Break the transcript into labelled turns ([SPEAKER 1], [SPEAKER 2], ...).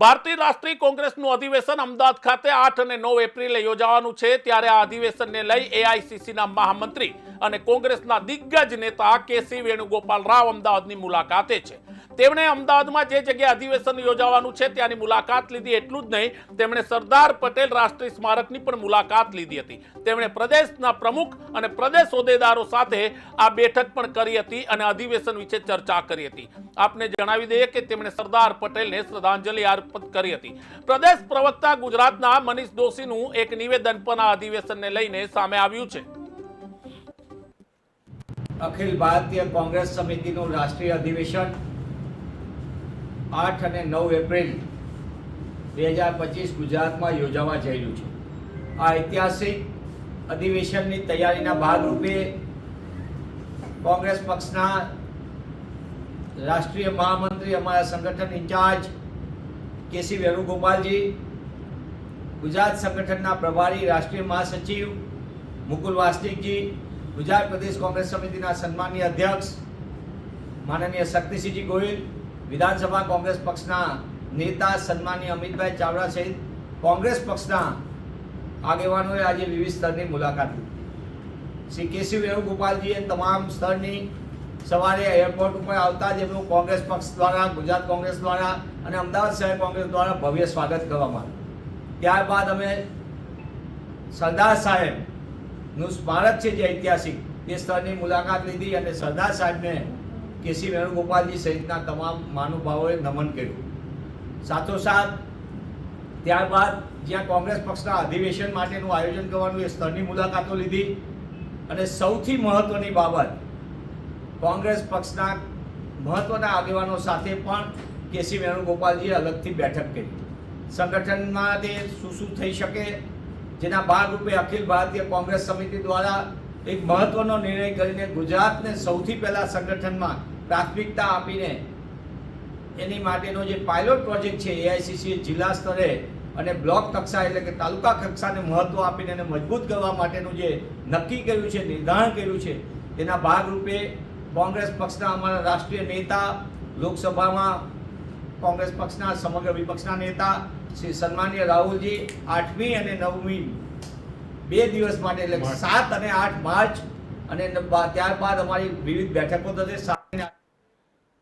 [SPEAKER 1] ભારતીય રાષ્ટ્રીય કોંગ્રેસનું અધિવેશન અમદાવાદ ખાતે આઠ અને નવ એપ્રિલે યોજાવાનું છે. ત્યારે આ અધિવેશનને લઈ એઆઈસીસીના મહામંત્રી અને કોંગ્રેસના દિગ્ગજ નેતા કેસી વેણુગોપાલ રાવ અમદાવાદની મુલાકાતે છે. તેમણે અમદાવાદમાં જે જગ્યાએ અધિવેશન યોજાવાનું છે ત્યાંની મુલાકાત લીધી. એટલું જ નહીં, તેમણે સરદાર પટેલ રાષ્ટ્રીય સ્મારકની પણ મુલાકાત લીધી હતી. તેમણે પ્રદેશના પ્રમુખ અને પ્રદેશ હોદ્દેદારો સાથે આ બેઠક પણ કરી હતી અને અધિવેશન વિશે ચર્ચા કરી હતી. આપને જણાવી દઈએ કે તેમણે સરદાર પટેલને શ્રદ્ધાંજલિ અર્પિત કરી હતી. પ્રદેશ પ્રવક્તા ગુજરાતના મનીષ દોશીનું એક નિવેદન પણ આ અધિવેશનને લઈને સામે આવ્યું છે.
[SPEAKER 2] અખિલ ભારતીય કોંગ્રેસ સમિતિનું રાષ્ટ્રીય અધિવેશન આઠ અને નવ એપ્રિલ બે હજાર પચીસ ગુજરાતમાં યોજાવા જઈ રહ્યું છે. આ ઐતિહાસિક અધિવેશનની તૈયારીના ભાગરૂપે કોંગ્રેસ પક્ષના રાષ્ટ્રીય મહામંત્રી, અમારા સંગઠન ઇન્ચાર્જ કેસી વેણુગોપાલજી, ગુજરાત સંગઠનના પ્રભારી, રાષ્ટ્રીય મહાસચિવ મુકુલ વાસ્તિકજી, ગુજરાત પ્રદેશ કોંગ્રેસ સમિતિના સન્માનીય અધ્યક્ષ માનનીય શક્તિસિંહજી ગોહિલ, વિધાનસભા કોંગ્રેસ પક્ષના નેતા સન્માનીય અમિતભાઈ ચાવડા સહિત કોંગ્રેસ પક્ષના આગેવાનોએ આજે વિવિધ સ્તરની મુલાકાત લીધી. શ્રી કેસી વેણુગોપાલજીએ તમામ સ્તરની સવારે એરપોર્ટ ઉપર આવતા જ એમનું કોંગ્રેસ પક્ષ દ્વારા, ગુજરાત કોંગ્રેસ દ્વારા અને અમદાવાદ શહેર કોંગ્રેસ દ્વારા ભવ્ય સ્વાગત કરવામાં ત્યારબાદ અમે સરદાર સાહેબનું સ્મારક છે જે ઐતિહાસિક તે સ્થળની મુલાકાત લીધી અને સરદાર સાહેબને કેસી વેણુગોપાલજી સહિતના તમામ મહાનુભાવોએ નમન કર્યું. સાથોસાથ, ત્યારબાદ જ્યાં કોંગ્રેસ પક્ષના અધિવેશન માટેનું આયોજન કરવાનું એ સ્થળની મુલાકાતો લીધી અને સૌથી મહત્વની બાબત, કોંગ્રેસ પક્ષના મહત્વના આગેવાનો સાથે પણ કેસી વેણુગોપાલજીએ અલગથી બેઠક કરી. સંગઠનમાં તે શું શું થઈ શકે, જેના ભાગરૂપે અખિલ ભારતીય કોંગ્રેસ સમિતિ દ્વારા એક મહત્વનો નિર્ણય કરીને ગુજરાતને સૌથી પહેલા સંગઠનમાં પ્રાથમિકતા આપીને એની માટેનો જે પાયલોટ પ્રોજેક્ટ છે એઆઈસીસી જિલ્લા સ્તરે અને બ્લોક કક્ષા એટલે કે તાલુકા કક્ષાને મહત્વ આપીને એને મજબૂત કરવા માટેનું જે નક્કી કર્યું છે, નિર્ધારણ કર્યું છે, તેના ભાગરૂપે કોંગ્રેસ પક્ષના અમારા રાષ્ટ્રીય નેતા લોકસભામાં કોંગ્રેસ પક્ષના સમગ્ર વિપક્ષના નેતા શ્રી સન્માનીય રાહુલજી આઠમી અને નવમી બે દિવસ માટે એટલે સાત અને આઠ માર્ચ અને ત્યારબાદ અમારી વિવિધ બેઠકો થશે. સાત